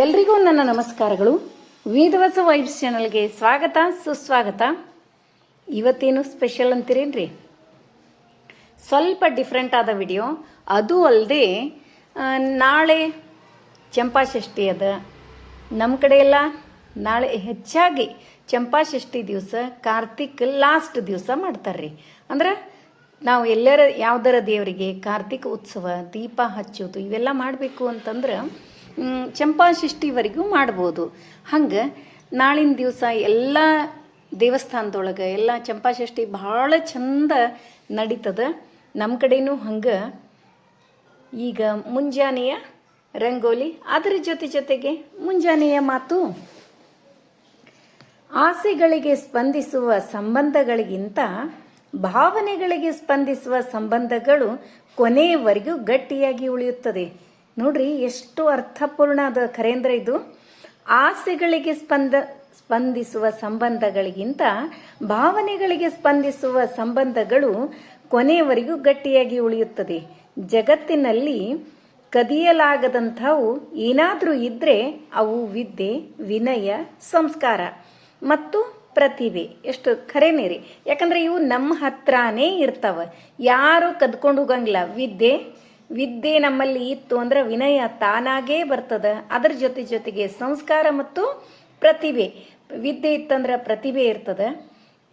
ಎಲ್ರಿಗೂ ನನ್ನ ನಮಸ್ಕಾರಗಳು. ವೇದವಾಸ ವೈಬ್ಸ್ ಚಾನಲ್ಗೆ ಸ್ವಾಗತ, ಸುಸ್ವಾಗತ. ಇವತ್ತೇನು ಸ್ಪೆಷಲ್ ಅಂತೀರೇನ್ರಿ? ಸ್ವಲ್ಪ ಡಿಫ್ರೆಂಟ್ ಆದ ವಿಡಿಯೋ. ಅದು ಅಲ್ಲದೆ ನಾಳೆ ಚಂಪಾಷಷ್ಠಿ ಅದ. ನಮ್ಮ ಕಡೆ ಎಲ್ಲ ನಾಳೆ ಹೆಚ್ಚಾಗಿ ಚಂಪಾಷಷ್ಠಿ ದಿವಸ, ಕಾರ್ತಿಕ್ ಲಾಸ್ಟ್ ದಿವಸ ಮಾಡ್ತಾರ್ರಿ. ಅಂದ್ರೆ ನಾವು ಎಲ್ಲರ, ಯಾವ್ದಾರ ದೇವರಿಗೆ ಕಾರ್ತಿಕ ಉತ್ಸವ, ದೀಪ ಹಚ್ಚೋದು, ಇವೆಲ್ಲ ಮಾಡಬೇಕು ಅಂತಂದ್ರೆ ಚಂಪಾಷಷ್ಠಿವರೆಗೂ ಮಾಡ್ಬೋದು. ಹಂಗೆ ನಾಳಿನ ದಿವಸ ಎಲ್ಲ ದೇವಸ್ಥಾನದೊಳಗೆ ಎಲ್ಲ ಚಂಪಾಷಷ್ಠಿ ಭಾಳ ಚಂದ ನಡೀತದ. ನಮ್ಮ ಕಡೆನೂ ಹಂಗೆ. ಈಗ ಮುಂಜಾನೆಯ ರಂಗೋಲಿ, ಅದರ ಜೊತೆ ಜೊತೆಗೆ ಮುಂಜಾನೆಯ ಮಾತು. ಆಸೆಗಳಿಗೆ ಸ್ಪಂದಿಸುವ ಸಂಬಂಧಗಳಿಗಿಂತ ಭಾವನೆಗಳಿಗೆ ಸ್ಪಂದಿಸುವ ಸಂಬಂಧಗಳು ಕೊನೆಯವರೆಗೂ ಗಟ್ಟಿಯಾಗಿ ಉಳಿಯುತ್ತದೆ. ನೋಡ್ರಿ, ಎಷ್ಟು ಅರ್ಥಪೂರ್ಣ ಅದು ಖರೇಂದ್ರ ಇದು. ಆಸೆಗಳಿಗೆ ಸ್ಪಂದ, ಸ್ಪಂದಿಸುವ ಸಂಬಂಧಗಳಿಗಿಂತ ಭಾವನೆಗಳಿಗೆ ಸ್ಪಂದಿಸುವ ಸಂಬಂಧಗಳು ಕೊನೆಯವರೆಗೂ ಗಟ್ಟಿಯಾಗಿ ಉಳಿಯುತ್ತದೆ. ಜಗತ್ತಿನಲ್ಲಿ ಕದಿಯಲಾಗದಂಥವು ಏನಾದರೂ ಇದ್ದರೆ ಅವು ವಿದ್ಯೆ, ವಿನಯ, ಸಂಸ್ಕಾರ ಮತ್ತು ಪ್ರತಿಭೆ. ಎಷ್ಟು ಖರೇನೇ ರೀ. ಯಾಕಂದ್ರೆ ಇವು ನಮ್ಮ ಹತ್ರನೇ ಇರ್ತಾವ. ಯಾರು ಕದ್ಕೊಂಡು ಹೋಗಂಗಿಲ್ಲ. ವಿದ್ಯೆ ವಿದ್ಯೆ ನಮ್ಮಲ್ಲಿ ಇತ್ತು ಅಂದ್ರೆ ವಿನಯ ತಾನಾಗೇ ಬರ್ತದ. ಅದರ ಜೊತೆ ಜೊತೆಗೆ ಸಂಸ್ಕಾರ ಮತ್ತು ಪ್ರತಿಭೆ. ವಿದ್ಯೆ ಇತ್ತಂದ್ರೆ ಪ್ರತಿಭೆ ಇರ್ತದ.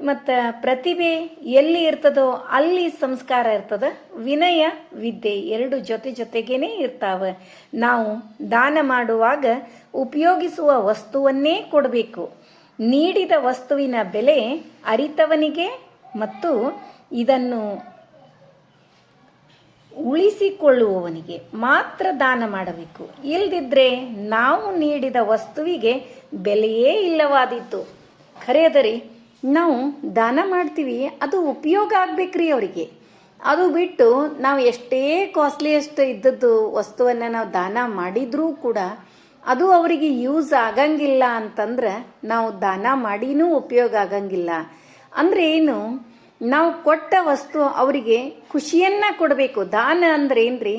ಮತ್ತು ಪ್ರತಿಭೆ ಎಲ್ಲಿ ಇರ್ತದೋ ಅಲ್ಲಿ ಸಂಸ್ಕಾರ ಇರ್ತದ. ವಿನಯ, ವಿದ್ಯೆ ಎರಡು ಜೊತೆ ಜೊತೆಗೇನೆ ಇರ್ತಾವೆ. ನಾವು ದಾನ ಮಾಡುವಾಗ ಉಪಯೋಗಿಸುವ ವಸ್ತುವನ್ನೇ ಕೊಡಬೇಕು. ನೀಡಿದ ವಸ್ತುವಿನ ಬೆಲೆ ಅರಿತವನಿಗೆ ಮತ್ತು ಇದನ್ನು ಉಳಿಸಿಕೊಳ್ಳುವವನಿಗೆ ಮಾತ್ರ ದಾನ ಮಾಡಬೇಕು. ಇಲ್ದಿದ್ರೆ ನಾವು ನೀಡಿದ ವಸ್ತುವಿಗೆ ಬೆಲೆಯೇ ಇಲ್ಲವಾದೀತು. ಖರೆಯದರಿ ನಾವು ದಾನ ಮಾಡ್ತೀವಿ, ಅದು ಉಪಯೋಗ ಆಗ್ಬೇಕ್ರಿ ಅವರಿಗೆ. ಅದು ಬಿಟ್ಟು ನಾವು ಎಷ್ಟೇ ಕಾಸ್ಟ್ಲಿಯಷ್ಟು ಇದ್ದದ್ದು ವಸ್ತುವನ್ನು ನಾವು ದಾನ ಮಾಡಿದ್ರೂ ಕೂಡ ಅದು ಅವರಿಗೆ ಯೂಸ್ ಆಗಂಗಿಲ್ಲ ಅಂತಂದ್ರೆ ನಾವು ದಾನ ಮಾಡಿನೂ ಉಪಯೋಗ ಆಗಂಗಿಲ್ಲ. ಅಂದ್ರೆ ಏನು? ನಾವು ಕೊಟ್ಟ ವಸ್ತು ಅವರಿಗೆ ಖುಷಿಯನ್ನ ಕೊಡಬೇಕು. ದಾನ ಅಂದ್ರೆ ಏನ್ರಿ?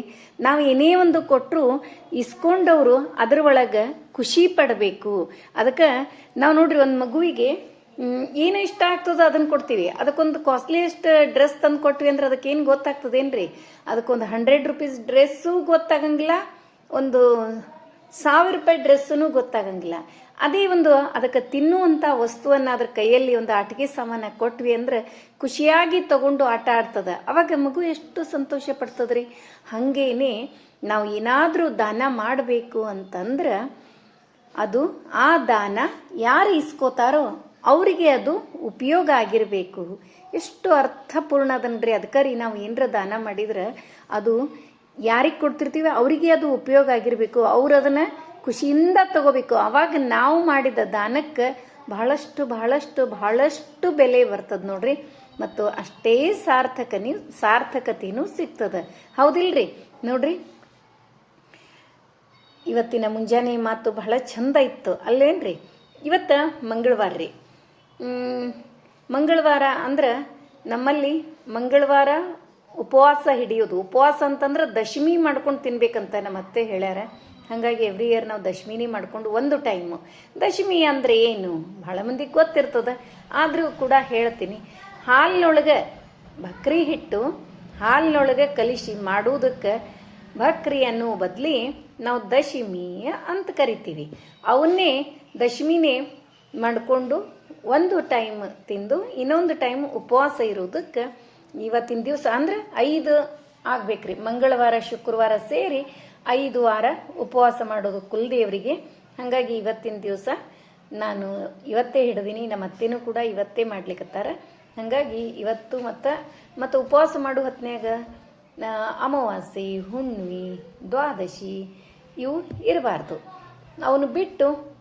ನಾವು ಏನೇ ಒಂದು ಕೊಟ್ಟರು ಇಸ್ಕೊಂಡವರು ಅದ್ರ ಒಳಗೆ ಖುಷಿ ಪಡಬೇಕು. ಅದಕ್ಕೆ ನಾವು ನೋಡ್ರಿ ಒಂದು ಮಗುವಿಗೆ ಏನು ಇಷ್ಟ ಆಗ್ತದೋ ಅದನ್ನ ಕೊಡ್ತೀವಿ. ಅದಕ್ಕೊಂದು ಕಾಸ್ಟ್ಲಿಯಸ್ಟ್ ಡ್ರೆಸ್ ತಂದು ಕೊಟ್ವಿ ಅಂದ್ರೆ ಅದಕ್ಕೇನು ಗೊತ್ತಾಗ್ತದೇನ್ರಿ ಅದಕ್ಕೊಂದು ಹಂಡ್ರೆಡ್ ರುಪೀಸ್ ಡ್ರೆಸ್ಸು ಗೊತ್ತಾಗಂಗಿಲ್ಲ, ಒಂದು ಸಾವಿರ ರೂಪಾಯಿ ಡ್ರೆಸ್ಸೂ ಗೊತ್ತಾಗಂಗಿಲ್ಲ. ಅದೇ ಒಂದು ಅದಕ್ಕೆ ತಿನ್ನುವಂಥ ವಸ್ತುವನ್ನು ಅದ್ರ ಕೈಯಲ್ಲಿ ಒಂದು ಆಟಿಕೆ ಸಾಮಾನ ಕೊಟ್ವಿ ಅಂದ್ರೆ ಖುಷಿಯಾಗಿ ತಗೊಂಡು ಆಟ ಆಡ್ತದೆ. ಅವಾಗ ಮಗು ಎಷ್ಟು ಸಂತೋಷ ಪಡ್ತದ್ರಿ? ಹಾಗೇನೆ ನಾವು ಏನಾದರೂ ದಾನ ಮಾಡಬೇಕು ಅಂತಂದ್ರೆ ಅದು ಆ ದಾನ ಯಾರು ಇಸ್ಕೋತಾರೋ ಅವರಿಗೆ ಅದು ಉಪಯೋಗ ಆಗಿರಬೇಕು. ಎಷ್ಟು ಅರ್ಥಪೂರ್ಣ ಅದನ್ರಿ. ಅದಕ್ಕೆ ರೀ ನಾವು ಏನರ ದಾನ ಮಾಡಿದ್ರೆ ಅದು ಯಾರಿಗೆ ಕೊಡ್ತಿರ್ತೀವಿ ಅವರಿಗೆ ಅದು ಉಪಯೋಗ ಆಗಿರಬೇಕು. ಅವ್ರು ಅದನ್ನು ಖುಷಿಯಿಂದ ತಗೋಬೇಕು. ಅವಾಗ ನಾವು ಮಾಡಿದ ದಾನಕ್ಕೆ ಬಹಳಷ್ಟು ಬಹಳಷ್ಟು ಬಹಳಷ್ಟು ಬೆಲೆ ಬರ್ತದೆ ನೋಡ್ರಿ. ಮತ್ತು ಅಷ್ಟೇ ಸಾರ್ಥಕನಿ ಸಾರ್ಥಕತೆಯೂ ಸಿಗ್ತದೆ. ಹೌದಿಲ್ರಿ? ನೋಡ್ರಿ. ಇವತ್ತಿನ ಮುಂಜಾನೆ ಮಾತು ಬಹಳ ಚಂದ ಇತ್ತು. ಅಲ್ಲೇನ್ರಿ? ಇವತ್ತು ಮಂಗಳವಾರ ರೀ. ಮಂಗಳವಾರ ಅಂದ್ರೆ ನಮ್ಮಲ್ಲಿ ಮಂಗಳವಾರ ಉಪವಾಸ ಹಿಡಿಯೋದು. ಉಪವಾಸ ಅಂತಂದ್ರೆ ದಶಮಿ ಮಾಡ್ಕೊಂಡು ತಿನ್ಬೇಕಂತ ನಮ್ಮ ಅತ್ತೆ ಹೇಳ್ಯಾರ. ಹಾಗಾಗಿ ಎವ್ರಿ ಇಯರ್ ನಾವು ದಶಮಿನಿ ಮಾಡ್ಕೊಂಡು ಒಂದು ಟೈಮು ದಶಮಿ ಅಂದ್ರೆ ಏನು? ಭಾಳ ಮಂದಿಗೆ ಗೊತ್ತಿರ್ತದೆ. ಆದರೂ ಕೂಡ ಹೇಳ್ತೀನಿ. ಹಾಲಿನೊಳಗೆ ಬಕ್ರಿ ಹಿಟ್ಟು, ಹಾಲಿನೊಳಗೆ ಕಲಿಸಿ ಮಾಡುವುದಕ್ಕೆ ಬಕ್ರಿ ಅನ್ನೋ ಬದಲಿ ನಾವು ದಶಮಿ ಅಂತ ಕರಿತೀವಿ. ಅವನ್ನೇ ದಶಮಿನೇ ಮಾಡಿಕೊಂಡು ಒಂದು ಟೈಮ್ ತಿಂದು ಇನ್ನೊಂದು ಟೈಮ್ ಉಪವಾಸ ಇರೋದಕ್ಕೆ ಇವತ್ತಿನ ದಿವಸ ಅಂದ್ರೆ ಐದು ಆಗ್ಬೇಕ್ರಿ. ಮಂಗಳವಾರ, ಶುಕ್ರವಾರ ಸೇರಿ ಐದು ವಾರ ಉಪವಾಸ ಮಾಡೋದು ಕುಲದೇವರಿಗೆ. ಹಾಗಾಗಿ ಇವತ್ತಿನ ದಿವಸ ನಾನು ಇವತ್ತೇ ಹಿಡಿದೀನಿ ನಮ್ಮ ಅತ್ತೆನೂ ಕೂಡ ಇವತ್ತೇ ಮಾಡ್ಲಿಕ್ಕತ್ತಾರ ಹಾಗಾಗಿ ಇವತ್ತು ಮತ್ತು ಮತ್ತು ಉಪವಾಸ ಮಾಡೋ ಹೊತ್ನ್ಯಾಗ. ಆ, ಅಮಾವಾಸ್ಯೆ ಹುಣ್ಣಿಮೆ ದ್ವಾದಶಿ ಇವು ಇರಬಾರ್ದು. ಅವನು ಬಿಟ್ಟು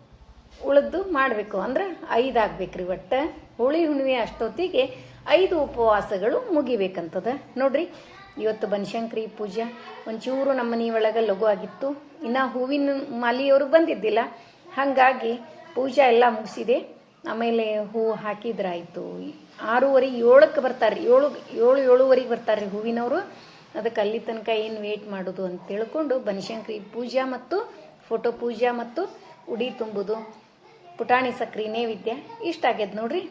ಉಳಿದು ಮಾಡಬೇಕು ಅಂದ್ರೆ ಐದು ಆಗ್ಬೇಕ್ರಿ ಒಟ್ಟು. ಹುಳಿ ಹುಣ್ಣಿಮೆ ಅಷ್ಟೊತ್ತಿಗೆ ಐದು ಉಪವಾಸಗಳು ಮುಗಿಬೇಕಂತದ. ನೋಡ್ರಿ ಇವತ್ತು ಬನಶಂಕರಿ ಪೂಜೆ. ಒಂಚೂರು ನಮ್ಮ ಮನೆ ಒಳಗೆ ಲಘು ಆಗಿತ್ತು. ಇನ್ನು ಹೂವಿನ ಮಾಲಿಯವರು ಬಂದಿದ್ದಿಲ್ಲ. ಹಾಗಾಗಿ ಪೂಜೆ ಎಲ್ಲ ಮುಗಿಸಿದೆ. ಆಮೇಲೆ ಹೂ ಹಾಕಿದ್ರಾಯಿತು. ಆರೂವರೆ ಏಳಕ್ಕೆ ಬರ್ತಾರೆ ಏಳು ಏಳು, ಏಳುವರೆಗೆ ಬರ್ತಾರೆ ಹೂವಿನವರು. ಅದಕ್ಕೆ ಅಲ್ಲಿ ತನಕ ಏನು ವೇಟ್ ಮಾಡೋದು ಅಂತ ತಿಳ್ಕೊಂಡು ಬನಶಂಕರಿ ಪೂಜಾ ಮತ್ತು ಫೋಟೋ ಪೂಜಾ ಮತ್ತು ಉಡಿ ತುಂಬುದು. ಪುಟಾಣಿ ಸಕ್ರೆ ನೈವೇದ್ಯ ಇಷ್ಟ ಆಗ್ಯದ ನೋಡ್ರಿ.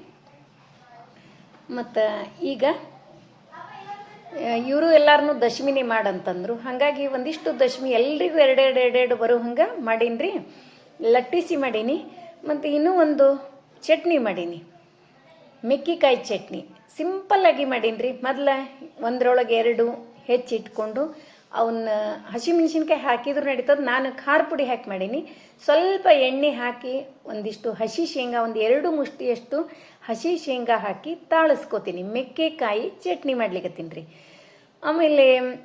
ಮತ್ತು ಈಗ ಇವರು ಎಲ್ಲಾರನು ದಶಮಿನೇ ಮಾಡಂತಂದ್ರು. ಹಾಗಾಗಿ ಒಂದಿಷ್ಟು ದಶಮಿ ಎಲ್ರಿಗೂ ಎರಡೆರಡು ಎರಡೆರಡು ಬರೋ ಹಂಗೆ ಮಾಡೀನಿ ಲಟ್ಟಿಸಿ ಮಾಡೀನಿ. ಮತ್ತು ಇನ್ನೂ ಒಂದು ಚಟ್ನಿ ಮಾಡೀನಿ. ಮೆಕ್ಕಿಕಾಯಿ ಚಟ್ನಿ. ಸಿಂಪಲ್ಲಾಗಿ ಮಾಡೀನಿ ರೀ ಮೊದಲ ಒಂದರೊಳಗೆ ಎರಡು ಹೆಚ್ಚಿಟ್ಕೊಂಡು ಅವನ್ನ ಹಸಿಮೆಣ್ಸಿನ್ಕಾಯಿ ಹಾಕಿದ್ರು ನಡೀತದೆ. ನಾನು ಖಾರ ಪುಡಿ ಹಾಕಿ ಮಾಡೀನಿ. ಸ್ವಲ್ಪ ಎಣ್ಣೆ ಹಾಕಿ ಒಂದಿಷ್ಟು ಹಸಿ ಶೇಂಗಾ, ಒಂದು ಎರಡು ಮುಷ್ಟಿಯಷ್ಟು ಹಸಿ ಶೇಂಗಾ ಹಾಕಿ ತಾಳಿಸ್ಕೋತೀನಿ. ಮೆಕ್ಕೆಕಾಯಿ ಚಟ್ನಿ ಮಾಡ್ಲಿಕ್ಕತ್ತೀನಿ ರೀ ಆಮೇಲೆ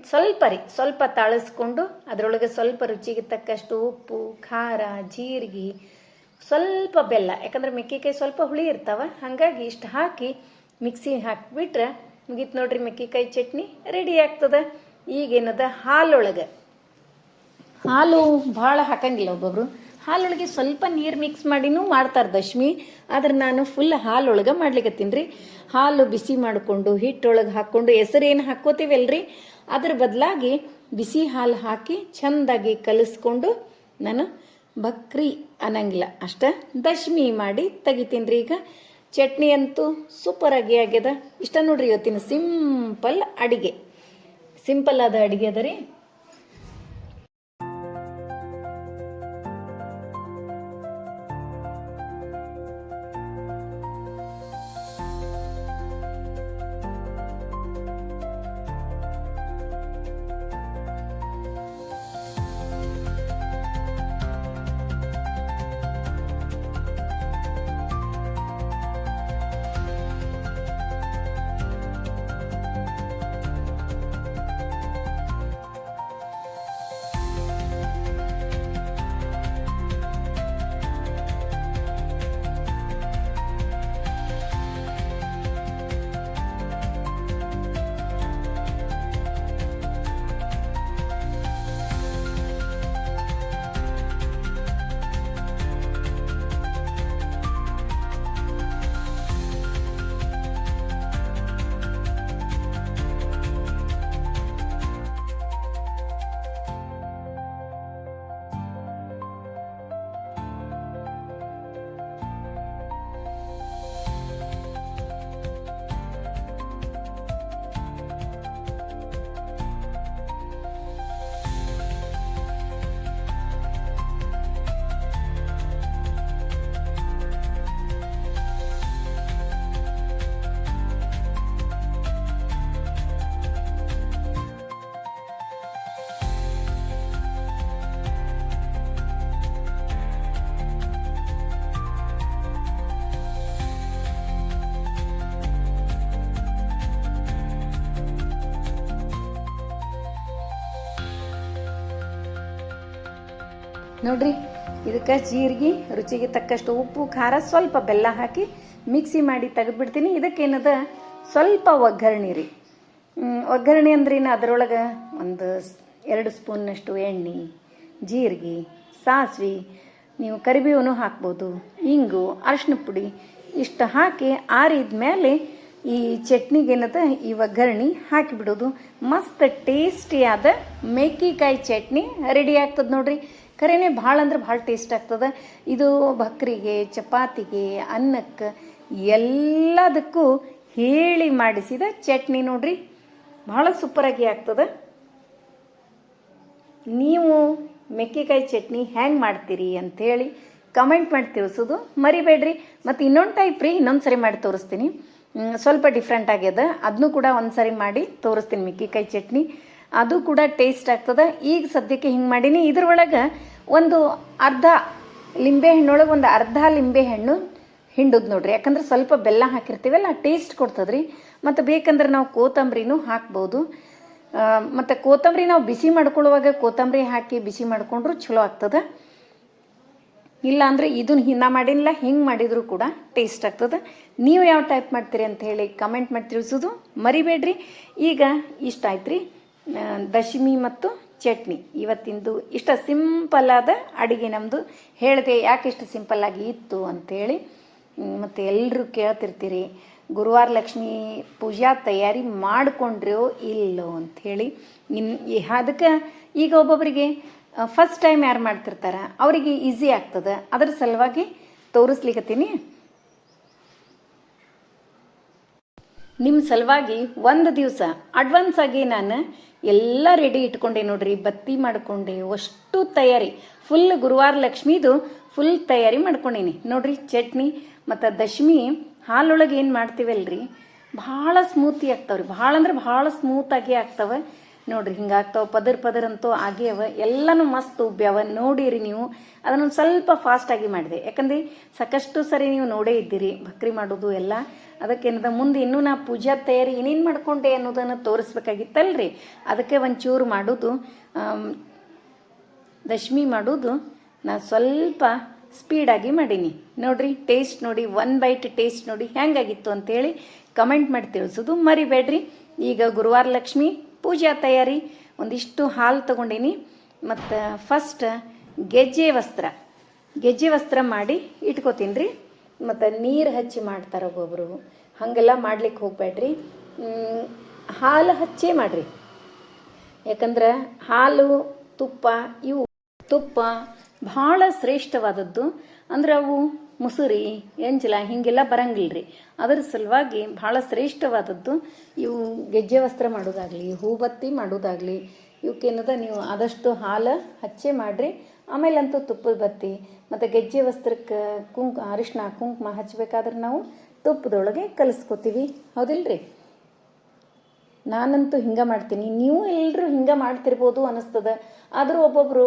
ಸ್ವಲ್ಪ ರೀ, ಸ್ವಲ್ಪ ತಾಳಿಸ್ಕೊಂಡು ಅದರೊಳಗೆ ಸ್ವಲ್ಪ ರುಚಿಗೆ ತಕ್ಕಷ್ಟು ಉಪ್ಪು, ಖಾರ, ಜೀರಿಗೆ, ಸ್ವಲ್ಪ ಬೆಲ್ಲ, ಯಾಕಂದ್ರೆ ಮೆಕ್ಕೆಕಾಯಿ ಸ್ವಲ್ಪ ಹುಳಿ ಇರ್ತಾವ, ಹಾಗಾಗಿ ಇಷ್ಟು ಹಾಕಿ ಮಿಕ್ಸಿ ಹಾಕಿಬಿಟ್ರೆ ಮುಗೀತು ನೋಡ್ರಿ ಮೆಕ್ಕೆಕಾಯಿ ಚಟ್ನಿ ರೆಡಿ ಆಗ್ತದೆ. ಈಗೇನದ ಹಾಲೊಳಗೆ. ಹಾಲು ಭಾಳ ಹಾಕಂಗಿಲ್ಲ ಒಬ್ಬೊಬ್ರು. ಹಾಲೊಳಗೆ ಸ್ವಲ್ಪ ನೀರು ಮಿಕ್ಸ್ ಮಾಡಿನೂ ಮಾಡ್ತಾರೆ ದಶಮಿ. ಆದ್ರೆ ನಾನು ಫುಲ್ ಹಾಲೊಳಗೆ ಮಾಡ್ಲಿಕತ್ತೀನಿ ರೀ. ಹಾಲು ಬಿಸಿ ಮಾಡಿಕೊಂಡು, ಹಿಟ್ಟೊಳಗೆ ಹಾಕ್ಕೊಂಡು ಹೆಸರು ಏನು ಹಾಕ್ಕೋತೀವಲ್ರಿ? ಅದ್ರ ಬದಲಾಗಿ ಬಿಸಿ ಹಾಲು ಹಾಕಿ ಚೆಂದಾಗಿ ಕಲಿಸ್ಕೊಂಡು ನಾನು ಬಕ್ರಿ ಅನ್ನಂಗಿಲ್ಲ ಅಷ್ಟ ದಶಮಿ ಮಾಡಿ ತೆಗಿತೀನಿ ರೀ ಈಗ. ಚಟ್ನಿ ಅಂತೂ ಸೂಪರಾಗಿ ಆಗ್ಯದ. ಇಷ್ಟ ನೋಡ್ರಿ ಇವತ್ತಿನ ಸಿಂಪಲ್ ಅಡಿಗೆ. ಸಿಂಪಲ್ ಆದ ಅಡಿಗೆ ಅದ ರೀ. ನೋಡ್ರಿ, ಇದಕ್ಕೆ ಜೀರಿಗೆ, ರುಚಿಗೆ ತಕ್ಕಷ್ಟು ಉಪ್ಪು, ಖಾರ ಸ್ವಲ್ಪ ಬೆಲ್ಲ ಹಾಕಿ ಮಿಕ್ಸಿ ಮಾಡಿ ತೆಗೆದ್ಬಿಡ್ತೀನಿ. ಇದಕ್ಕೇನದ? ಸ್ವಲ್ಪ ಒಗ್ಗರಣೆ ರೀ. ಒಗ್ಗರಣೆ ಅಂದ್ರೇನು ಅದರೊಳಗೆ ಒಂದು ಎರಡು ಸ್ಪೂನ್ನಷ್ಟು ಎಣ್ಣೆ, ಜೀರಿಗೆ, ಸಾಸಿವೆ, ನೀವು ಕರಿಬೇವನು ಹಾಕ್ಬೋದು, ಇಂಗು ಅರಿಶಿನ ಪುಡಿ ಇಷ್ಟು ಹಾಕಿ ಆರಿದ ಮೇಲೆ ಈ ಚಟ್ನಿಗೇನದ ಈ ಒಗ್ಗರಣೆ ಹಾಕಿಬಿಡೋದು. ಮಸ್ತ್ ಟೇಸ್ಟಿಯಾದ ಮೇಕಿಕಾಯಿ ಚಟ್ನಿ ರೆಡಿ ಆಗ್ತದೆ ನೋಡ್ರಿ. ಖರೇನೆ ಭಾಳ ಅಂದ್ರೆ ಭಾಳ ಟೇಸ್ಟ್ ಆಗ್ತದೆ. ಇದು ಬಕ್ರಿಗೆ, ಚಪಾತಿಗೆ, ಅನ್ನಕ್ಕೆ ಎಲ್ಲದಕ್ಕೂ ಹೇಳಿ ಮಾಡಿಸಿದ ಚಟ್ನಿ ನೋಡ್ರಿ, ಭಾಳ ಸೂಪರಾಗಿ ಆಗ್ತದೆ. ನೀವು ಮೆಕ್ಕೆಕಾಯಿ ಚಟ್ನಿ ಹೆಂಗೆ ಮಾಡ್ತೀರಿ ಅಂಥೇಳಿ ಕಮೆಂಟ್ ಮಾಡಿ ತಿಳಿಸೋದು ಮರಿಬೇಡ್ರಿ. ಮತ್ತು ಇನ್ನೊಂದು ಟೈಪ್ ರೀ, ಇನ್ನೊಂದು ಸರಿ ಮಾಡಿ ತೋರಿಸ್ತೀನಿ. ಸ್ವಲ್ಪ ಡಿಫ್ರೆಂಟ್ ಆಗ್ಯದ. ಅದನ್ನು ಕೂಡ ಒಂದು ಸರಿ ಮಾಡಿ ತೋರಿಸ್ತೀನಿ ಮೆಕ್ಕೆಕಾಯಿ ಚಟ್ನಿ. ಅದು ಕೂಡ ಟೇಸ್ಟ್ ಆಗ್ತದೆ. ಈಗ ಸದ್ಯಕ್ಕೆ ಹಿಂಗೆ ಮಾಡೀನಿ. ಇದ್ರೊಳಗೆ ಒಂದು ಅರ್ಧ ಲಿಂಬೆ ಹಣ್ಣೊಳಗೆ ಒಂದು ಅರ್ಧ ಲಿಂಬೆ ಹಣ್ಣು ಹಿಂಡುದು ನೋಡ್ರಿ. ಯಾಕಂದ್ರೆ ಸ್ವಲ್ಪ ಬೆಲ್ಲ ಹಾಕಿರ್ತೀವಲ್ಲ ಟೇಸ್ಟ್ ಕೊಡ್ತದ್ರಿ. ಮತ್ತು ಬೇಕಂದ್ರೆ ನಾವು ಕೋತಂಬರಿನೂ ಹಾಕ್ಬೋದು. ಮತ್ತು ಕೋತಂಬರಿ ನಾವು ಬಿಸಿ ಮಾಡ್ಕೊಳ್ಳುವಾಗ ಕೋತಂಬರಿ ಹಾಕಿ ಬಿಸಿ ಮಾಡಿಕೊಂಡ್ರು ಚಲೋ ಆಗ್ತದೆ. ಇಲ್ಲ ಇದನ್ನ ಹಿನ್ನ ಮಾಡಿಲ್ಲ, ಹಿಂಗೆ ಮಾಡಿದರೂ ಕೂಡ ಟೇಸ್ಟ್ ಆಗ್ತದೆ. ನೀವು ಯಾವ ಟೈಪ್ ಮಾಡ್ತೀರಿ ಅಂತ ಹೇಳಿ ಕಮೆಂಟ್ ಮಾಡಿ ತಿಳಿಸೋದು ಮರಿಬೇಡ್ರಿ. ಈಗ ಇಷ್ಟ ಆಯ್ತು ರೀ ದಶಮಿ ಮತ್ತು ಚಟ್ನಿ. ಇವತ್ತಿಂದು ಇಷ್ಟ ಸಿಂಪಲ್ಲಾದ ಅಡುಗೆ ನಮ್ಮದು ಹೇಳಿದೆ ಯಾಕೆ ಇಷ್ಟು ಸಿಂಪಲ್ಲಾಗಿ ಇತ್ತು ಅಂಥೇಳಿ ಮತ್ತು ಎಲ್ಲರೂ ಕೇಳ್ತಿರ್ತೀರಿ, ಗುರುವಾರ ಲಕ್ಷ್ಮಿ ಪೂಜಾ ತಯಾರಿ ಮಾಡಿಕೊಂಡ್ರೋ ಇಲ್ಲೋ ಅಂಥೇಳಿ ಇನ್ನು ಅದಕ್ಕೆ ಈಗ ಒಬ್ಬೊಬ್ಬರಿಗೆ ಫಸ್ಟ್ ಟೈಮ್ ಯಾರು ಮಾಡ್ತಿರ್ತಾರೆ, ಅವರಿಗೆ ಈಸಿ ಆಗ್ತದೆ. ಅದ್ರ ಸಲುವಾಗಿ ತೋರಿಸ್ಲಿಕತ್ತೀನಿ. ನಿಮ್ಮ ಸಲುವಾಗಿ ಒಂದು ದಿವಸ ಅಡ್ವಾನ್ಸ್ ಆಗಿ ನಾನು ಎಲ್ಲ ರೆಡಿ ಇಟ್ಕೊಂಡೆ ನೋಡ್ರಿ, ಬತ್ತಿ ಮಾಡ್ಕೊಂಡೆ, ಅಷ್ಟು ತಯಾರಿ. ಫುಲ್ ಗುರುವಾರ ಲಕ್ಷ್ಮೀದು ಫುಲ್ ತಯಾರಿ ಮಾಡ್ಕೊಂಡೇನಿ. ನೋಡ್ರಿ, ಚಟ್ನಿ ಮತ್ತು ದಶಮಿ, ಹಾಲೊಳಗೆ ಏನು ಮಾಡ್ತೀವಲ್ರಿ? ಭಾಳ ಸ್ಮೂತಿ ಆಗ್ತಾವ್ರಿ. ಭಾಳ ಅಂದ್ರೆ ಭಾಳ ಸ್ಮೂತಾಗಿ ಆಗ್ತಾವೆ. ನೋಡ್ರಿ, ಹಿಂಗಾಗ್ತಾವ, ಪದರ್ ಪದರ್ ಅಂತೂ ಆಗ್ಯಾವ ಎಲ್ಲನೂ ಮಸ್ತ್ ಉಬ್ಬ್ಯಾವ ನೋಡಿರಿ ನೀವು ಅದನ್ನ ಸ್ವಲ್ಪ ಫಾಸ್ಟಾಗಿ ಮಾಡಿದೆ. ಯಾಕಂದ್ರೆ ಸಾಕಷ್ಟು ಸರಿ ನೀವು ನೋಡೇ ಇದ್ದೀರಿ, ಭಕ್ರಿ ಮಾಡೋದು ಎಲ್ಲ. ಅದಕ್ಕೇನದ ಮುಂದೆ ಇನ್ನೂ ನಾ ಪೂಜಾ ತಯಾರಿ ಏನೇನು ಮಾಡ್ಕೊಂಡೆ ಅನ್ನೋದನ್ನು ತೋರಿಸ್ಬೇಕಾಗಿತ್ತಲ್ರಿ. ಅದಕ್ಕೆ ಒಂಚೂರು ಮಾಡೋದು ದಶಮಿ ಮಾಡೋದು, ನಾ ಸ್ವಲ್ಪ ಸ್ಪೀಡಾಗಿ ಮಾಡೀನಿ. ನೋಡ್ರಿ ಟೇಸ್ಟ್ ನೋಡಿ ಒನ್ ಬೈಟ್ ಟೇಸ್ಟ್ ನೋಡಿ ಹೆಂಗಾಗಿತ್ತು ಅಂತೇಳಿ ಕಮೆಂಟ್ ಮಾಡಿ ತಿಳಿಸೋದು ಮರಿಬೇಡ್ರಿ. ಈಗ ಗುರುವಾರ ಲಕ್ಷ್ಮಿ ಪೂಜಾ ತಯಾರಿ ಒಂದಿಷ್ಟು ಹಾಲು ತಗೊಂಡೀನಿ. ಮತ್ತು ಫಸ್ಟ್ ಗೆಜ್ಜೆ ವಸ್ತ್ರ. ಗೆಜ್ಜೆ ವಸ್ತ್ರ ಮಾಡಿ ಇಟ್ಕೋತೀನಿ ರೀ ಮತ್ತು ನೀರು ಹಚ್ಚಿ ಮಾಡ್ತಾರೆ ಒಬ್ಬೊಬ್ರು. ಹಾಗೆಲ್ಲ ಮಾಡ್ಲಿಕ್ಕೆ ಹೋಗ್ಬೇಡ್ರಿ ಹಾಲು ಹಚ್ಚೇ ಮಾಡಿರಿ. ಯಾಕಂದ್ರೆ ಹಾಲು, ತುಪ್ಪ ಇವು ತುಪ್ಪ ಭಾಳ ಶ್ರೇಷ್ಠವಾದದ್ದು. ಅಂದ್ರೆ ಅವು ಮುಸುರಿ ಎಂಜಲ ಹಿಂಗೆಲ್ಲ ಬರಂಗಿಲ್ಲ ರೀ ಅದರ ಸಲುವಾಗಿ ಭಾಳ ಶ್ರೇಷ್ಠವಾದದ್ದು ಇವು ಗೆಜ್ಜೆ ವಸ್ತ್ರ ಮಾಡೋದಾಗಲಿ, ಹೂಬತ್ತಿ ಮಾಡೋದಾಗಲಿ ಇವಕ್ಕೇನದ ನೀವು ಆದಷ್ಟು ಹಾಲು ಹಚ್ಚೆ ಮಾಡಿರಿ. ಆಮೇಲಂತೂ ತುಪ್ಪದ ಬತ್ತಿ ಮತ್ತು ಗೆಜ್ಜೆ ವಸ್ತ್ರಕ್ಕೆ ಕುಂಕು ಅರಿಶಿನ ಕುಂಕುಮ ಹಚ್ಚಬೇಕಾದ್ರೆ ನಾವು ತುಪ್ಪದೊಳಗೆ ಕಲಿಸ್ಕೊತೀವಿ. ಹೌದಿಲ್ರಿ? ನಾನಂತೂ ಹಿಂಗೆ ಮಾಡ್ತೀನಿ. ನೀವು ಎಲ್ಲರೂ ಹಿಂಗೆ ಮಾಡ್ತಿರ್ಬೋದು ಅನ್ನಿಸ್ತದ ಆದರೂ ಒಬ್ಬೊಬ್ಬರು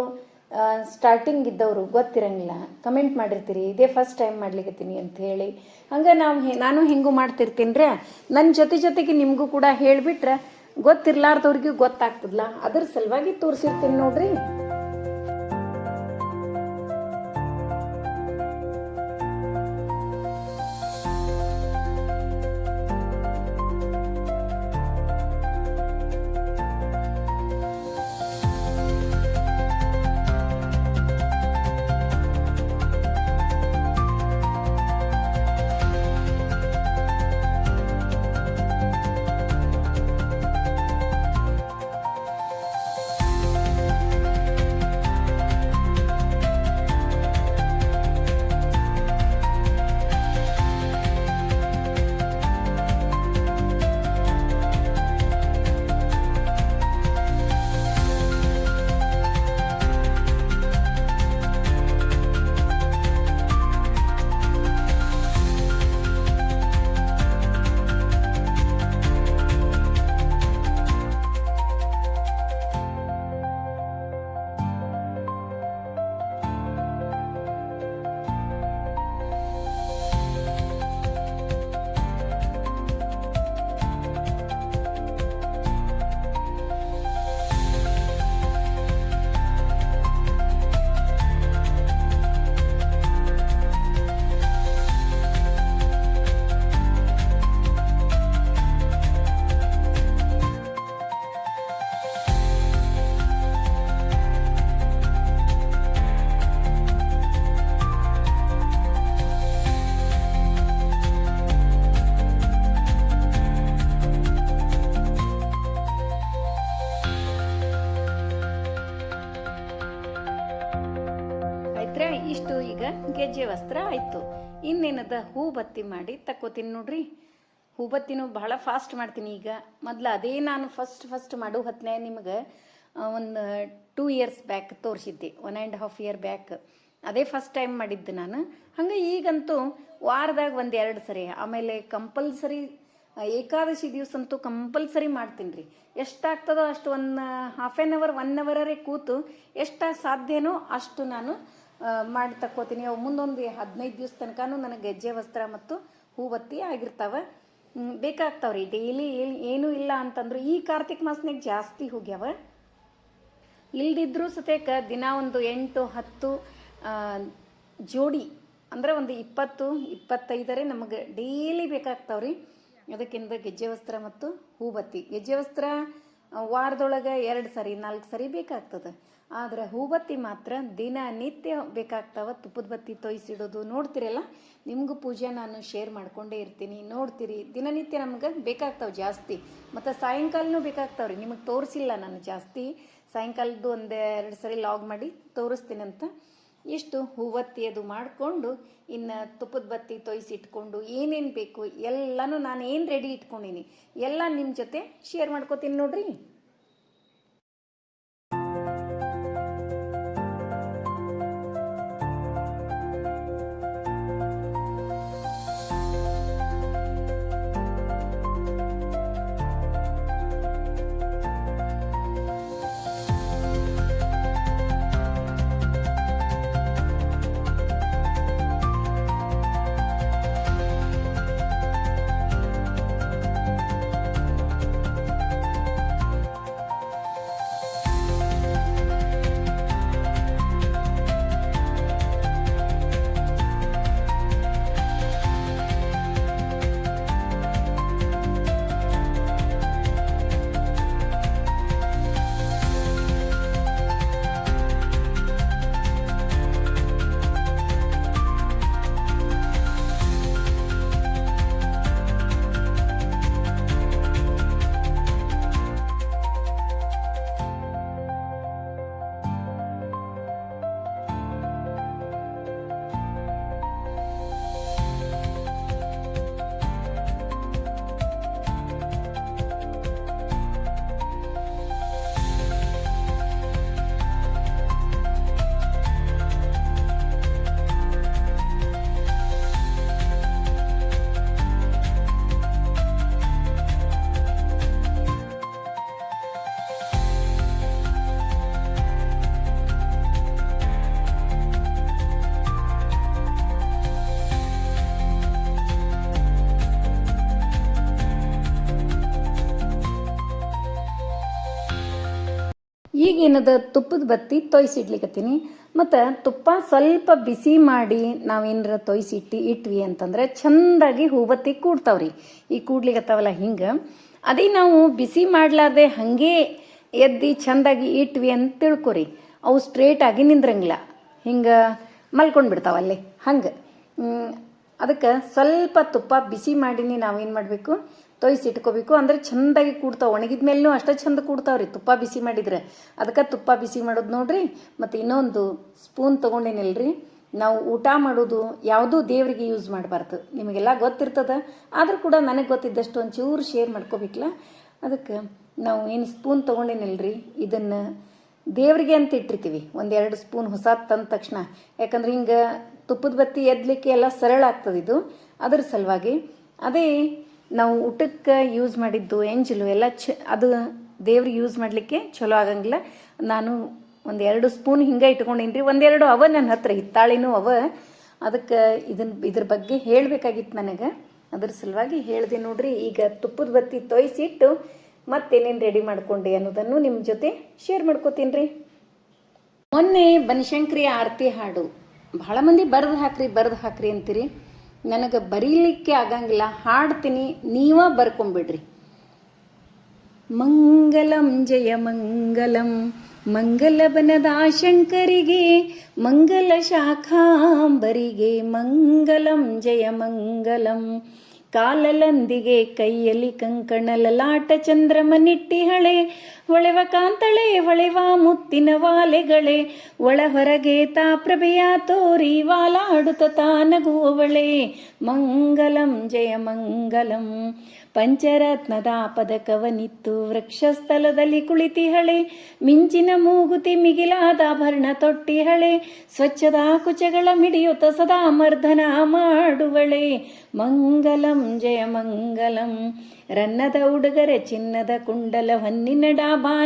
ಸ್ಟಾರ್ಟಿಂಗ್ ಇದ್ದವರು ಗೊತ್ತಿರಂಗಿಲ್ಲ. ಕಮೆಂಟ್ ಮಾಡಿರ್ತೀರಿ, ಇದೇ ಫಸ್ಟ್ ಟೈಮ್ ಮಾಡ್ಲಿಕತ್ತೀನಿ ಅಂತ ಹೇಳಿ. ಹಂಗೆ ನಾವು ನಾನು ಹೆಂಗೂ ಮಾಡ್ತಿರ್ತೀನಿ ರೀ ನನ್ನ ಜೊತೆ ಜೊತೆಗೆ ನಿಮಗೂ ಕೂಡ ಹೇಳಿಬಿಟ್ರೆ ಗೊತ್ತಿರ್ಲಾರ್ದವ್ರಿಗೂ ಗೊತ್ತಾಗ್ತದಲ್ಲ ಅದ್ರ ಸಲುವಾಗಿ ತೋರಿಸಿರ್ತೀನಿ ನೋಡ್ರಿ. ಹೂ ಬತ್ತಿ ಮಾಡಿ ತಕ್ಕೋತೀನಿ ನೋಡ್ರಿ. ಹೂ ಬತ್ತಿನೂ ಬಹಳ ಫಾಸ್ಟ್ ಮಾಡ್ತೀನಿ ಈಗ. ಮೊದಲು ಅದೇ ನಾನು ಫಸ್ಟ್ ಫಸ್ಟ್ ಮಾಡೋ ಹೊತ್ತನೇ ನಿಮಗೆ ಒಂದು two years back ತೋರಿಸಿದ್ದೆ. One and half year back ಅದೇ ಫಸ್ಟ್ ಟೈಮ್ ಮಾಡಿದ್ದು ನಾನು. ಹಂಗೆ ಈಗಂತೂ ವಾರದಾಗ ಒಂದು ಎರಡು ಸರಿ. ಆಮೇಲೆ ಕಂಪಲ್ಸರಿ ಏಕಾದಶಿ ದಿವಸ ಅಂತೂ ಕಂಪಲ್ಸರಿ ಮಾಡ್ತೀನಿ ರೀ. ಎಷ್ಟಾಗ್ತದೋ ಅಷ್ಟು one half an hour one ಅವರೇ ಕೂತು ಎಷ್ಟು ಸಾಧ್ಯನೋ ಅಷ್ಟು ನಾನು ಮಾಡಿ ತಕ್ಕೋತೀನಿ ಅವು ಮುಂದೊಂದು ಹದಿನೈದು ದಿವಸ ತನಕನೂ ನನಗೆ ಗೆಜ್ಜೆ, ವಸ್ತ್ರ ಮತ್ತು ಹೂವತ್ತಿ ಆಗಿರ್ತಾವೆ. ಬೇಕಾಗ್ತಾವ್ರಿ. ಡೈಲಿ ಏನೂ ಇಲ್ಲ ಅಂತಂದ್ರು ಈ ಕಾರ್ತಿಕ ಮಾಸನಾಗ ಜಾಸ್ತಿ ಹೋಗ್ಯಾವ. ಇಲ್ದಿದ್ರೂ ಸತೇಕ ದಿನ ಒಂದು ಎಂಟು, ಹತ್ತು ಜೋಡಿ ಅಂದರೆ ಒಂದು ಇಪ್ಪತ್ತು, ಇಪ್ಪತ್ತೈದರೇ ನಮಗೆ ಡೈಲಿ ಬೇಕಾಗ್ತಾವ್ರಿ. ಅದಕ್ಕಿಂತ ಗೆಜ್ಜೆ, ವಸ್ತ್ರ ಮತ್ತು ಹೂಬತ್ತಿ ಗೆಜ್ಜೆ, ವಸ್ತ್ರ ವಾರದೊಳಗೆ ಎರಡು ಸರಿ, ನಾಲ್ಕು ಸರಿ ಬೇಕಾಗ್ತದೆ. ಆದರೆ ಹೂಬತ್ತಿ ಮಾತ್ರ ದಿನ ನಿತ್ಯ ಬೇಕಾಗ್ತಾವ ತುಪ್ಪದ ಬತ್ತಿ ತೊಯ್ಸಿಡೋದು. ನೋಡ್ತಿರಲ್ಲ? ನಿಮಗೂ ಪೂಜೆ ನಾನು ಶೇರ್ ಮಾಡ್ಕೊಂಡೇ ಇರ್ತೀನಿ. ನೋಡ್ತೀರಿ, ದಿನನಿತ್ಯ ನಮ್ಗೆ ಬೇಕಾಗ್ತಾವೆ ಜಾಸ್ತಿ. ಮತ್ತು ಸಾಯಂಕಾಲನೂ ಬೇಕಾಗ್ತಾವ್ರಿ. ನಿಮಗೆ ತೋರಿಸಿಲ್ಲ ನಾನು ಜಾಸ್ತಿ. ಸಾಯಂಕಾಲದ್ದು ಒಂದು ಎರಡು ಸರಿ ಲಾಗ್ ಮಾಡಿ ತೋರಿಸ್ತೀನಂತ. ಇಷ್ಟು ಹೂವತ್ತಿ ಅದು ಮಾಡಿಕೊಂಡು, ಇನ್ನು ತುಪ್ಪದ ಬತ್ತಿ ತೊಯ್ಸಿಟ್ಕೊಂಡು ಏನೇನು ಬೇಕು ಎಲ್ಲನೂ ನಾನು ಏನು ರೆಡಿ ಇಟ್ಕೊಂಡೀನಿ. ಎಲ್ಲ ನಿಮ್ಮ ಜೊತೆ ಶೇರ್ ಮಾಡ್ಕೋತೀನಿ ನೋಡ್ರಿ. ಈಗೇನದ ತುಪ್ಪದ ಬತ್ತಿ ತೊಯ್ಸಿಡ್ಲಿಕ್ಕತ್ತೀನಿ ಮತ್ತು ತುಪ್ಪ ಸ್ವಲ್ಪ ಬಿಸಿ ಮಾಡಿ ನಾವೇನಾರ ತೊಯ್ಸಿಟ್ಟು ಇಟ್ವಿ ಅಂತಂದ್ರೆ ಚೆಂದಾಗಿ ಹೂಬತ್ತಿ ಕೂಡ್ತಾವ್ರಿ. ಈ ಕೂಡ್ಲಿಕ್ಕತ್ತಾವಲ್ಲ ಹಿಂಗೆ. ಅದೇ ನಾವು ಬಿಸಿ ಮಾಡಲಾರ್ದೆ ಹಾಗೆ ಎದ್ದು ಚಂದಾಗಿ ಇಟ್ವಿ ಅಂತ ತಿಳ್ಕೊರಿ. ಅವು ಸ್ಟ್ರೇಟಾಗಿ ನಿಂದ್ರಂಗಿಲ್ಲ. ಹಿಂಗೆ ಮಲ್ಕೊಂಡು ಬಿಡ್ತಾವಲ್ಲೇ ಹಂಗೆ. ಅದಕ್ಕೆ ಸ್ವಲ್ಪ ತುಪ್ಪ ಬಿಸಿ ಮಾಡಿನಿ ನಾವೇನು ಮಾಡಬೇಕು? ತೊಯ್ಸಿ ಇಟ್ಕೋಬೇಕು. ಅಂದ್ರೆ ಚೆಂದಾಗಿ ಕೂಡ್ತಾವೆ. ಒಣಗಿದ ಮೇಲೂ ಅಷ್ಟೇ ಚಂದ ಕೂಡ್ತಾವ್ರಿ. ತುಪ್ಪ ಬಿಸಿ ಮಾಡಿದ್ರೆ. ಅದಕ್ಕೆ ತುಪ್ಪ ಬಿಸಿ ಮಾಡೋದು ನೋಡಿರಿ. ಮತ್ತು ಇನ್ನೊಂದು ಸ್ಪೂನ್ ತೊಗೊಂಡೇನಿಲ್ರಿ. ನಾವು ಊಟ ಮಾಡೋದು ಯಾವುದೂ ದೇವರಿಗೆ ಯೂಸ್ ಮಾಡಬಾರ್ದು. ನಿಮಗೆಲ್ಲ ಗೊತ್ತಿರ್ತದ. ಆದರೂ ಕೂಡ ನನಗೆ ಗೊತ್ತಿದ್ದಷ್ಟು ಒಂಚೂರು ಶೇರ್ ಮಾಡ್ಕೋಬೇಕಲ್ಲ? ಅದಕ್ಕೆ ನಾವು ಏನು ಸ್ಪೂನ್ ತೊಗೊಂಡೇನಿಲ್ರಿ? ಇದನ್ನು ದೇವರಿಗೆ ಅಂತ ಇಟ್ಟಿರ್ತೀವಿ. ಒಂದೆರಡು ಸ್ಪೂನ್ ಹೊಸ ತಂದ ತಕ್ಷಣ. ಯಾಕಂದ್ರೆ ಹಿಂಗೆ ತುಪ್ಪದ ಬತ್ತಿ ಎದ್ಲಿಕ್ಕೆ ಎಲ್ಲ ಸರಳ ಆಗ್ತದೆ ಇದು. ಅದ್ರ ಸಲುವಾಗಿ ಅದೇ ನಾವು ಊಟಕ್ಕೆ ಯೂಸ್ ಮಾಡಿದ್ದು ಎಂಜಲು ಎಲ್ಲ ಚ, ಅದು ದೇವ್ರಿಗೆ ಯೂಸ್ ಮಾಡಲಿಕ್ಕೆ ಚಲೋ ಆಗಂಗಿಲ್ಲ. ನಾನು ಒಂದೆರಡು ಸ್ಪೂನ್ ಹಿಂಗೆ ಇಟ್ಕೊಂಡೀನಿ ಒಂದೆರಡು ಅವ ನನ್ನ ಹತ್ರ, ಹಿತ್ತಾಳಿನೂ ಅವ. ಅದಕ್ಕೆ ಇದನ್ನ ಇದ್ರ ಬಗ್ಗೆ ಹೇಳಬೇಕಾಗಿತ್ತು ನನಗೆ. ಅದ್ರ ಸಲುವಾಗಿ ಹೇಳಿದೆ ನೋಡ್ರಿ, ಈಗ ತುಪ್ಪದ ಬತ್ತಿ ತೊಯ್ಸಿಟ್ಟು ಮತ್ತೇನೇನು ರೆಡಿ ಮಾಡ್ಕೊಂಡೆ ಅನ್ನೋದನ್ನು ನಿಮ್ಮ ಜೊತೆ ಶೇರ್ ಮಾಡ್ಕೋತೀನಿ ರೀ. ಮೊನ್ನೆ ಬನಶಂಕರಿ ಆರತಿ ಹಾಡು, ಭಾಳ ಮಂದಿ ಬರೆದು ಹಾಕ್ರಿ ಬರೆದು ಹಾಕ್ರಿ ಅಂತೀರಿ. ನನಗೆ ಬರೀಲಿಕ್ಕೆ ಆಗಂಗಿಲ್ಲ, ಹಾಡ್ತೀನಿ, ನೀವ ಬರ್ಕೊಂಬಿಡ್ರಿ. ಮಂಗಲಂ ಜಯ ಮಂಗಲಂ, ಮಂಗಲ ಬನದ ಶಂಕರಿಗೆ, ಮಂಗಲ ಶಾಖಾಂಬರಿಗೆ, ಮಂಗಲಂ ಜಯ ಮಂಗಲಂ. ಕಾಲಲಂದಿಗೆ ಕೈಯಲ್ಲಿ ಕಂಕಣ ಲಲಾಟ ಚಂದ್ರಮನಿಟ್ಟಿ ಹಳೆ ಹೊಳೆವ ಕಾಂತಳೆ, ಹೊಳೆವ ಮುತ್ತಿನ ವಾಲೆಗಳೇ ಒಳ ಹೊರಗೆ ತಾ ಪ್ರಭೆಯ ತೋರಿ ವಾಲಾಡುತ್ತ ತಾನಗುವವಳೆ, ಮಂಗಲಂ ಜಯ ಮಂಗಲಂ. ಪಂಚರತ್ನದ ಪದಕವನಿತ್ತು. ವೃಕ್ಷಸ್ಥಲದಲ್ಲಿ ಕುಳಿತಿಹಳೆ, ಮಿಂಚಿನ ಮೂಗುತಿ ಮಿಗಿಲಾದ ಭರ್ಣ ತೊಟ್ಟಿಹಳೆ ಸ್ವಚ್ಛದ ಕುಚಗಳ ಮಿಡಿಯುತ ಸದಾ ಮರ್ದನ ಮಾಡುವಳೆ. ಮಂಗಲಂ ಜಯ ಮಂಗಲಂ ರನ್ನದ ಉಡುಗರೆ, ಚಿನ್ನದ ಕುಂಡಲ ಹೊನ್ನಿನ ಡಾಬಾ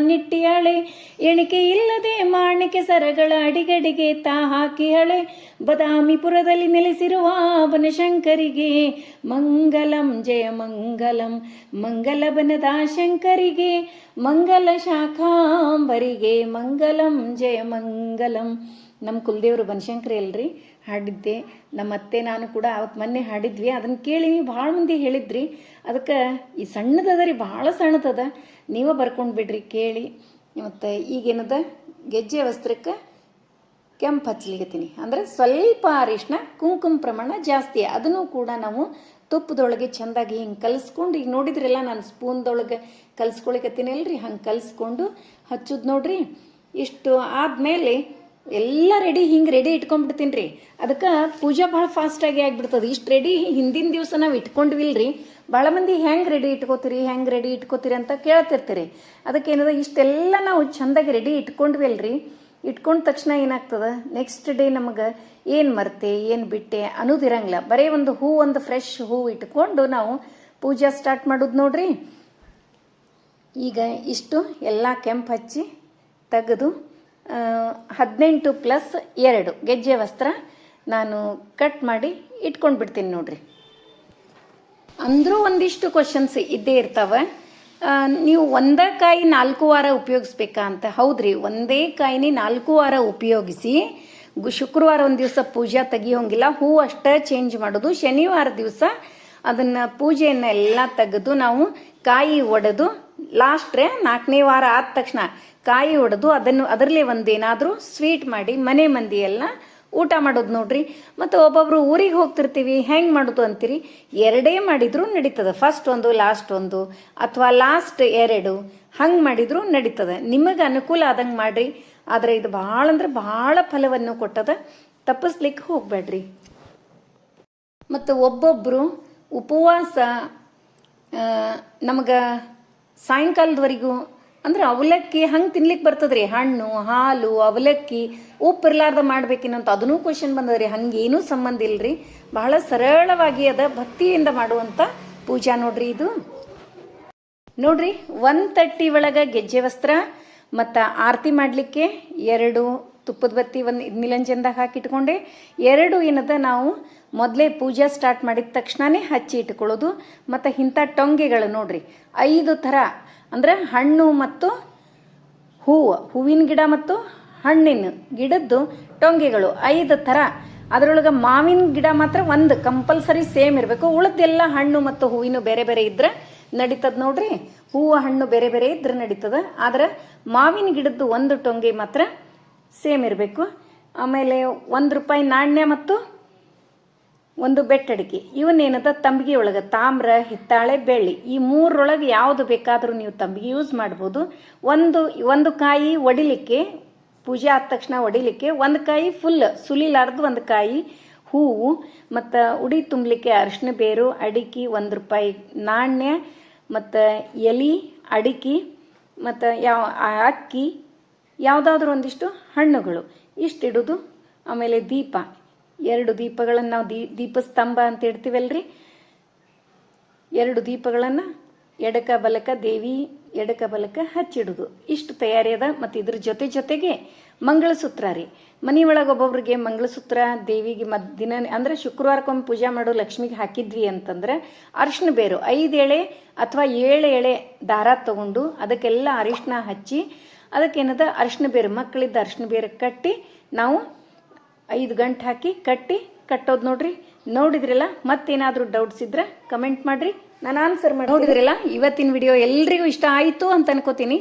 ಎಣಿಕೆ ಇಲ್ಲದೆ ಮಾಣಿಕೆ ಸರಗಳ ಅಡಿಗಡಿಗೆ ತಾ ಹಾಕಿಹಳೆ ಬದಾಮಿಪುರದಲ್ಲಿ ನೆಲೆಸಿರುವ ಬನಶಂಕರಿಗೆ ಮಂಗಲಂ, ಜಯ ಮಂಗಲಂ. ಮಂಗಲ ಬನದ ಶಂಕರಿಗೆ ಮಂಗಲ ಶಾಖಾಂಬರಿಗೆ ಮಂಗಲಂ, ಜಯ ಮಂಗಲಂ. ನಮ್ಮ ಕುಲದೇವರು ಬನಶಂಕರಿ ಅಲ್ರಿ. ಹಾಡಿದ್ದೆ. ನಮ್ಮ ಅತ್ತೆ, ನಾನು ಕೂಡ ಅವತ್ತು ಮೊನ್ನೆ ಹಾಡಿದ್ವಿ. ಅದನ್ನು ಕೇಳಿ ಭಾಳ ಮಂದಿ ಹೇಳಿದ್ರಿ. ಅದಕ್ಕೆ ಈ ಸಣ್ಣದದ ರೀ ಭಾಳ ಸಣ್ಣದದ. ನೀವೇ ಬರ್ಕೊಂಡು ಬಿಡ್ರಿ ಕೇಳಿ. ಮತ್ತು ಈಗೇನದ? ಗೆಜ್ಜೆ ವಸ್ತ್ರಕ್ಕೆ ಕೆಂಪು ಹಚ್ಲಿಕತ್ತೀನಿ ಅಂದರೆ ಸ್ವಲ್ಪ ಅರಿಶಿನ ಕುಂಕುಮ ಪ್ರಮಾಣ ಜಾಸ್ತಿ. ಅದನ್ನು ಕೂಡ ನಾವು ತುಪ್ಪದೊಳಗೆ ಚೆಂದಾಗಿ ಹಿಂಗೆ ಕಲಿಸ್ಕೊಂಡು, ಈಗ ನೋಡಿದ್ರಲ್ಲ ನಾನು ಸ್ಪೂನ್ದೊಳಗೆ ಕಲಿಸ್ಕೊಳಿಕತ್ತೀನಲ್ರಿ ಹಂಗೆ ಕಲಿಸ್ಕೊಂಡು ಹಚ್ಚೋದು ನೋಡ್ರಿ. ಇಷ್ಟು ಆದಮೇಲೆ ಎಲ್ಲ ರೆಡಿ ಹಿಂಗೆ ರೆಡಿ ಇಟ್ಕೊಂಡ್ಬಿಡ್ತೀನಿ ರೀ ಅದಕ್ಕೆ ಪೂಜೆ ಭಾಳ ಫಾಸ್ಟಾಗಿ ಆಗಿಬಿಡ್ತದೆ. ಇಷ್ಟು ರೆಡಿ ಹಿಂದಿನ ದಿವಸ ನಾವು ಇಟ್ಕೊಂಡ್ವಿಲ್ರಿ. ಭಾಳ ಮಂದಿ ಹೆಂಗೆ ರೆಡಿ ಇಟ್ಕೋತೀರಿ, ಹೆಂಗೆ ರೆಡಿ ಇಟ್ಕೋತೀರಿ ಅಂತ ಕೇಳ್ತಿರ್ತೀರಿ. ಅದಕ್ಕೆ ಏನದ ಇಷ್ಟೆಲ್ಲ ನಾವು ಚೆಂದಾಗಿ ರೆಡಿ ಇಟ್ಕೊಂಡ್ವಿ ಅಲ್ರಿ ಇಟ್ಕೊಂಡ ತಕ್ಷಣ ಏನಾಗ್ತದೆ? ನೆಕ್ಸ್ಟ್ ಡೇ ನಮಗೆ ಏನು ಮರ್ತೆ, ಏನು ಬಿಟ್ಟೆ ಅನ್ನೋದಿರಂಗಿಲ್ಲ ಬರೀ ಒಂದು ಹೂ, ಒಂದು ಫ್ರೆಶ್ ಹೂ ಇಟ್ಕೊಂಡು ನಾವು ಪೂಜೆ ಸ್ಟಾರ್ಟ್ ಮಾಡೋದು ನೋಡ್ರಿ. ಈಗ ಇಷ್ಟು ಎಲ್ಲ ಕೆಂಪು ಹಚ್ಚಿ ತೆಗೆದು ಹದಿನೆಂಟು ಪ್ಲಸ್ ಎರಡು. ಗೆಜ್ಜೆ ವಸ್ತ್ರ ನಾನು ಕಟ್ ಮಾಡಿ ಇಟ್ಕೊಂಡು ಬಿಡ್ತೀನಿ ನೋಡ್ರಿ. ಅಂದರೂ ಒಂದಿಷ್ಟು ಕ್ವಶನ್ಸ್ ಇದ್ದೇ ಇರ್ತಾವೆ. ನೀವು ಒಂದೇ ಕಾಯಿ ನಾಲ್ಕು ವಾರ ಉಪಯೋಗಿಸ್ಬೇಕಾ ಅಂತ? ಹೌದ್ರಿ, ಒಂದೇ ಕಾಯಿನಿ ನಾಲ್ಕು ವಾರ ಉಪಯೋಗಿಸಿ ಶುಕ್ರವಾರ ಒಂದು ದಿವಸ ಪೂಜಾ ತೆಗಿಯೋಂಗಿಲ್ಲ, ಹೂ ಅಷ್ಟೇ ಚೇಂಜ್ ಮಾಡೋದು, ಶನಿವಾರ ದಿವಸ ಅದನ್ನು ಪೂಜೆಯನ್ನು ಎಲ್ಲ ತೆಗೆದು ನಾವು ಕಾಯಿ ಒಡೆದು ಲಾಸ್ಟ್ರೆ ನಾಲ್ಕನೇ ವಾರ ಆದ ತಕ್ಷಣ ಕಾಯಿ ಹೊಡೆದು ಅದನ್ನು ಅದರಲ್ಲೇ ಒಂದೇನಾದರೂ ಸ್ವೀಟ್ ಮಾಡಿ ಮನೆ ಮಂದಿ ಎಲ್ಲ ಊಟ ಮಾಡೋದು ನೋಡ್ರಿ. ಮತ್ತು ಒಬ್ಬೊಬ್ರು ಊರಿಗೆ ಹೋಗ್ತಿರ್ತೀವಿ, ಹೆಂಗೆ ಮಾಡೋದು ಅಂತೀರಿ? ಎರಡೇ ಮಾಡಿದರೂ ನಡೀತದೆ. ಫಸ್ಟ್ ಒಂದು ಲಾಸ್ಟ್ ಒಂದು, ಅಥವಾ ಲಾಸ್ಟ್ ಎರಡು, ಹಂಗೆ ಮಾಡಿದರೂ ನಡೀತದೆ. ನಿಮಗೆ ಅನುಕೂಲ ಆದಂಗೆ ಮಾಡಿರಿ. ಆದರೆ ಇದು ಭಾಳ ಅಂದ್ರೆ ಭಾಳ ಫಲವನ್ನು ಕೊಟ್ಟದ. ತಪ್ಪಿಸ್ಲಿಕ್ಕೆ ಹೋಗಬೇಡ್ರಿ. ಮತ್ತು ಒಬ್ಬೊಬ್ಬರು ಉಪವಾಸ ನಮಗೆ ಸಾಯಂಕಾಲದವರೆಗೂ, ಅಂದ್ರೆ ಅವಲಕ್ಕಿ ಹಂಗೆ ತಿನ್ಲಿಕ್ಕೆ ಬರ್ತದ್ರಿ, ಹಣ್ಣು, ಹಾಲು, ಅವಲಕ್ಕಿ, ಉಪ್ಪು ಇರ್ಲಾರ್ದ ಮಾಡ್ಬೇಕಿನ್ನಂತ ಅದನ್ನೂ ಕ್ವಶನ್ ಬಂದದ್ರಿ. ಹಂಗೇನೂ ಸಂಬಂಧ ಇಲ್ರಿ. ಬಹಳ ಸರಳವಾಗಿ ಅದ ಭಕ್ತಿಯಿಂದ ಮಾಡುವಂಥ ಪೂಜಾ ನೋಡ್ರಿ ಇದು. ನೋಡ್ರಿ ಒನ್ ತರ್ಟಿ ಒಳಗೆ ಗೆಜ್ಜೆ ವಸ್ತ್ರ ಮತ್ತು ಆರತಿ ಮಾಡಲಿಕ್ಕೆ ಎರಡು ತುಪ್ಪದ ಬತ್ತಿ ಒಂದು ನಿಲಂಜನದಾಗ ಹಾಕಿಟ್ಕೊಂಡೆ. ಎರಡು ಏನದ ನಾವು ಮೊದಲೇ ಪೂಜೆ ಸ್ಟಾರ್ಟ್ ಮಾಡಿದ ತಕ್ಷಣನೇ ಹಚ್ಚಿ ಇಟ್ಕೊಳ್ಳೋದು. ಮತ್ತು ಇಂಥ ಟೊಂಗೆಗಳು ನೋಡ್ರಿ, ಐದು ಥರ. ಅಂದರೆ ಹಣ್ಣು ಮತ್ತು ಹೂವು, ಹೂವಿನ ಗಿಡ ಮತ್ತು ಹಣ್ಣಿನ ಗಿಡದ್ದು ಟೊಂಗೆಗಳು ಐದು ಥರ. ಅದರೊಳಗೆ ಮಾವಿನ ಗಿಡ ಮಾತ್ರ ಒಂದು ಕಂಪಲ್ಸರಿ ಸೇಮ್ ಇರಬೇಕು. ಉಳಿದೆಲ್ಲ ಹಣ್ಣು ಮತ್ತು ಹೂವಿನ ಬೇರೆ ಬೇರೆ ಇದ್ರೆ ನಡೀತದ ನೋಡ್ರಿ. ಹೂವು, ಹಣ್ಣು ಬೇರೆ ಬೇರೆ ಇದ್ರೆ ನಡೀತದ. ಆದ್ರೆ ಮಾವಿನ ಗಿಡದ್ದು ಒಂದು ಟೊಂಗೆ ಮಾತ್ರ ಸೇಮ್ ಇರಬೇಕು. ಆಮೇಲೆ ಒಂದು ರೂಪಾಯಿ ನಾಣ್ಯ ಮತ್ತು ಒಂದು ಬೆಟ್ಟಡಿಕೆ. ಇವನ್ನೇನದ ತಂಬಿಗೆ ಒಳಗೆ ತಾಮ್ರ, ಹಿತ್ತಾಳೆ, ಬೆಳ್ಳಿ. ಈ ಮೂರರೊಳಗೆ ಯಾವುದು ಬೇಕಾದರೂ ನೀವು ತಂಬಿಗೆ ಯೂಸ್ ಮಾಡ್ಬೋದು. ಒಂದು ಒಂದು ಕಾಯಿ ಒಡಿಲಿಕ್ಕೆ, ಪೂಜೆ ಆದ ತಕ್ಷಣ ಒಡಿಲಿಕ್ಕೆ, ಒಂದು ಕಾಯಿ ಫುಲ್ ಸುಲಿಲಾರ್ದು ಒಂದು ಕಾಯಿ ಹೂವು, ಮತ್ತು ಉಡಿ ತುಂಬಲಿಕ್ಕೆ ಅರಿಶಿನ ಬೇರು, ಅಡಿಕೆ ಒಂದು ರೂಪಾಯಿ ನಾಣ್ಯ, ಮತ್ತು ಎಲೆ, ಅಡಿಕೆ, ಮತ್ತು ಯಾವ ಅಕ್ಕಿ, ಯಾವುದಾದ್ರೂ ಒಂದಿಷ್ಟು ಹಣ್ಣುಗಳು. ಇಷ್ಟಿಡೋದು. ಆಮೇಲೆ ದೀಪ. ಎರಡು ದೀಪಗಳನ್ನು ನಾವು ದೀ, ದೀಪಸ್ತಂಭ ಅಂತ ಇಡ್ತೀವಲ್ರಿ? ಎರಡು ದೀಪಗಳನ್ನು ಎಡಕ ಬಲಕ ದೇವಿ, ಎಡಕ ಬಲಕ ಹಚ್ಚಿಡುದು. ಇಷ್ಟು ತಯಾರಿ ಅದ ಮತ್ತು ಇದ್ರ ಜೊತೆ ಜೊತೆಗೆ ಮಂಗಳಸೂತ್ರ ರೀ. ಮನೆ ಒಳಗೆ ಒಬ್ಬೊಬ್ರಿಗೆ ಮಂಗಳಸೂತ್ರ, ದೇವಿಗೆ ಮದ್, ದಿನ, ಅಂದರೆ ಶುಕ್ರವಾರಕ್ಕೊಮ್ಮೆ ಪೂಜೆ ಮಾಡೋ ಲಕ್ಷ್ಮಿಗೆ ಹಾಕಿದ್ವಿ ಅಂತಂದ್ರೆ ಅರಿಶಿನ ಬೇರು ಐದು ಎಳೆ ಅಥವಾ ಏಳು ಎಳೆ ದಾರ ತಗೊಂಡು ಅದಕ್ಕೆಲ್ಲ ಅರಿಶಿನ ಹಚ್ಚಿ ಅದಕ್ಕೇನದ ಅರಿಶಿನ ಬೇರು ಮಕ್ಕಳಿದ್ದ ಅರಿಶಿನ ಬೇರು ಕಟ್ಟಿ ನಾವು ಐದು ಗಂಟೆ ಹಾಕಿ ಕಟ್ಟಿ ಕಟ್ಟೋದು ನೋಡ್ರಿ. ನೋಡಿದ್ರಲ್ಲ? ಮತ್ತೇನಾದರೂ ಡೌಟ್ಸ್ ಇದ್ರೆ ಕಮೆಂಟ್ ಮಾಡ್ರಿ. ನಾನು ಆನ್ಸರ್ ಮಾಡಿ ನೋಡಿದ್ರಲ್ಲ? ಇವತ್ತಿನ ವಿಡಿಯೋ ಎಲ್ರಿಗೂ ಇಷ್ಟ ಆಯಿತು ಅಂತ ಅನ್ಕೋತೀನಿ.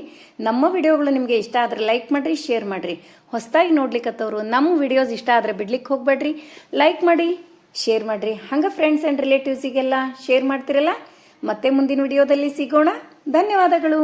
ನಮ್ಮ ವಿಡಿಯೋಗಳು ನಿಮಗೆ ಇಷ್ಟ ಆದರೆ ಲೈಕ್ ಮಾಡಿರಿ ಶೇರ್ ಮಾಡಿರಿ. ಹೊಸದಾಗಿ ನೋಡ್ಲಿಕ್ಕತ್ತವರು ನಮ್ಮ ವಿಡಿಯೋಸ್ ಇಷ್ಟ ಆದರೆ ಬಿಡ್ಲಿಕ್ಕೆ ಹೋಗ್ಬೇಡ್ರಿ. ಲೈಕ್ ಮಾಡಿ ಶೇರ್ ಮಾಡಿರಿ. ಹಂಗೆ ಫ್ರೆಂಡ್ಸ್ ಆ್ಯಂಡ್ ರಿಲೇಟಿವ್ಸಿಗೆಲ್ಲ ಶೇರ್ ಮಾಡ್ತಿರಲ್ಲ? ಮತ್ತೆ ಮುಂದಿನ ವಿಡಿಯೋದಲ್ಲಿ ಸಿಗೋಣ. ಧನ್ಯವಾದಗಳು.